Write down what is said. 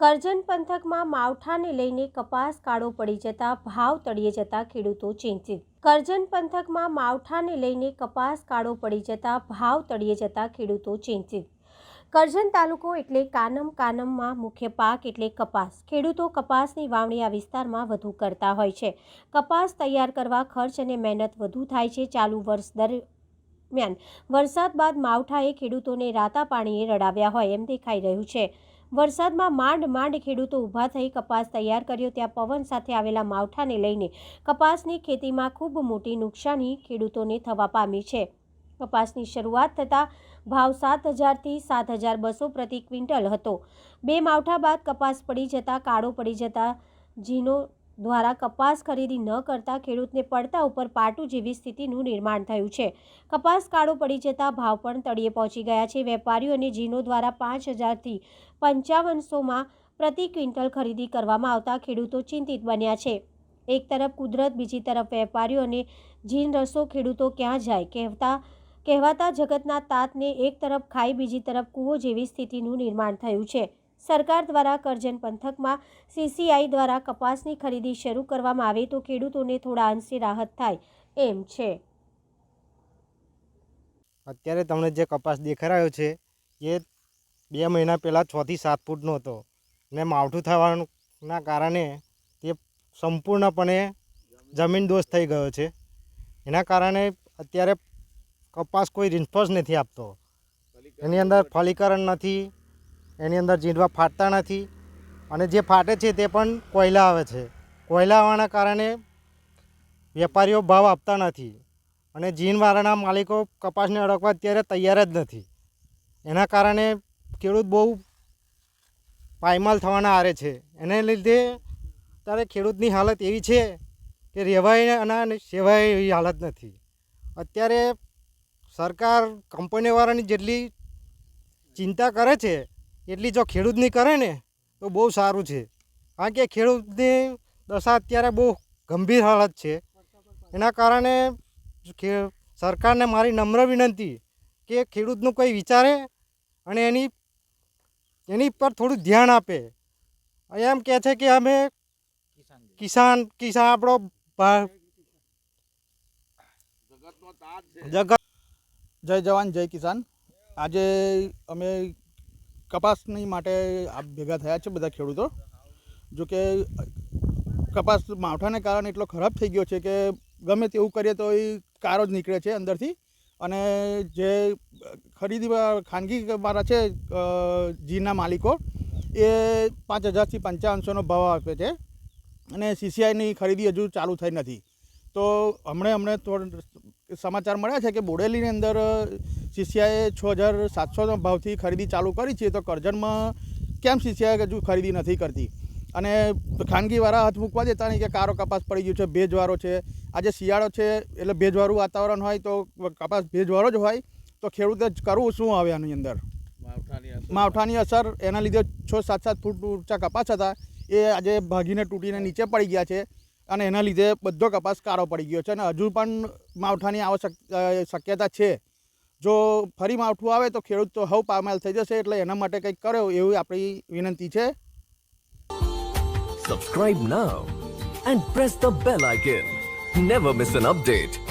કરજણ પંથકમાં માવઠાને લઈને કપાસ કાળો પડી જતા ભાવ તળિયે જતા ખેડૂતો ચિંતિત. કરજણ પંથકમાં માવઠાને લઈને કપાસ કાળો પડી જતા ભાવ તળિયે જતા ખેડૂતો ચિંતિત. કરજણ તાલુકો એટલે કાનમ કાનમમાં મુખ્ય પાક એટલે કપાસ. ખેડૂતો કપાસની વાવણી આ વિસ્તારમાં વધુ કરતા હોય છે. કપાસ તૈયાર કરવા ખર્ચ અને મહેનત વધુ થાય છે. ચાલુ વર્ષ દરમિયાન વરસાદ બાદ માવઠાએ ખેડૂતોને રાતા પાણીએ રડાવ્યા હોય એમ દેખાઈ રહ્યું છે. વરસાદમાં માંડ માંડ ખેડૂતો ઊભા થઈ કપાસ તૈયાર કર્યો, ત્યાં પવન સાથે આવેલા માવઠાને લઈને કપાસની ખેતીમાં ખૂબ મોટી નુકસાની ખેડૂતોને થવા પામી છે. કપાસની શરૂઆત થતાં ભાવ સાત હજારથી સાત હજાર બસો પ્રતિ ક્વિન્ટલ હતો. બે માવઠા બાદ કપાસ પડી જતાં, કાળો પડી જતા જીનો દ્વારા કપાસ ખરીદી ન કરતા ખેડૂતને પડતા ઉપર પાટું જેવી સ્થિતિનું નિર્માણ થયું છે. કપાસ કાળો પડી જતા ભાવ પણ તળિયે પહોંચી ગયા છે. વેપારીઓ અને જીનો દ્વારા પાંચ હજારથી પંચાવનસોમાં પ્રતિ ક્વિન્ટલ ખરીદી કરવામાં આવતા ખેડૂતો ચિંતિત બન્યા છે. એક તરફ કુદરત, બીજી તરફ વેપારીઓ અને જીન રસો ખેડૂતો ક્યાં જાય? કહેતા કહેવાતા જગતના તાતને એક તરફ ખાઈ, બીજી તરફ કૂવો જેવી સ્થિતિનું નિર્માણ થયું છે. સરકાર દ્વારા કરજણ પંથકમાં સીસીઆઈ દ્વારા કપાસની ખરીદી શરૂ કરવામાં આવે તો ખેડૂતોને થોડા અંશે રાહત થાય, એમ છે. અત્યારે તમને જે કપાસ દેખાયો છે, એ બે મહિના પહેલાં છથી સાત ફૂટનો હતો. ને માવઠું થવાના કારણે તે સંપૂર્ણપણે જમીન દોષ થઈ ગયો છે. એના કારણે અત્યારે કપાસ કોઈ રિસ્પોન્સ નથી આપતો. એની અંદર ફલીકરણ નથી એની અંદર ઝીંડવા ફાટતા નથી અને જે ફાટે છે તે પણ કોયલા આવે છે. કોયલા આવવાના કારણે વેપારીઓ ભાવ આપતા નથી અને જીનવાળાના માલિકો કપાસને અડકવા અત્યારે તૈયાર જ નથી. એના કારણે ખેડૂત બહુ પાયમાલ થવાના આરે છે. એને લીધે અત્યારે ખેડૂતની હાલત એવી છે કે રહેવાય અને સેવાય એવી હાલત નથી. અત્યારે સરકાર કંપનીવાળાની જેટલી ચિંતા કરે છે એટલી જો ખેડૂતની કરે ને, તો બહુ સારું છે. કારણ કે ખેડૂતની દશા અત્યારે બહુ ગંભીર હાલત છે. એના કારણે સરકારને મારી નમ્ર વિનંતી કે ખેડૂતનું કંઈ વિચારે અને એની એની પર થોડું ધ્યાન આપે. એમ કહે છે કે અમે કિસાન કિસાન આપણો જગત જય જવાન, જય કિસાન. આજે અમે કપાસની માટે આ ભેગા થયા છે બધા ખેડૂતો? જો કે કપાસ માવઠાને કારણે એટલો ખરાબ થઈ ગયો છે કે ગમે તેવું કરીએ તો એ કારો જ નીકળે છે અંદરથી. અને જે ખરીદી ખાનગી મારા છે જીના માલિકો, એ પાંચ હજારથી પંચાવનસોનો ભાવ આપે છે. અને સીસીઆઈની ખરીદી હજુ ચાલુ થઈ નથી. તો હમણાં થોડ સમાચાર મળ્યા છે કે બોડેલીની અંદર સીસીઆઈએ છ હજાર સાતસોના ભાવથી ખરીદી ચાલુ કરી છે તો કરજણમાં કેમ સીસીઆઈ હજુ ખરીદી નથી કરતી? અને ખાનગીવાળા હાથ મૂકવા દેતા નહીં કે કારો કપાસ પડી ગયો છે ભેજવાળો છે. આજે શિયાળો છે એટલે ભેજવાળું વાતાવરણ હોય તો કપાસ ભેજવાળો જ હોય. તો ખેડૂતે જ કરવું શું આવે આની અંદર? માવઠાની અસર. એના લીધે છ સાત સાત ફૂટ ઊંચા કપાસ હતા. એ આજે ભાગીને તૂટીને નીચે પડી ગયા છે અને એના લીધે બધો કપાસ કાળો પડી ગયો છે અને હજુ પણ માવઠાની આવશ્યક શક્યતા છે. જો ફરી માવઠું આવે તો ખેડૂત તો હવ પામાલ થઈ જશે એટલે એના માટે કંઈક કરો એવી આપણી વિનંતી છે Subscribe now and press the bell icon. Never miss an update.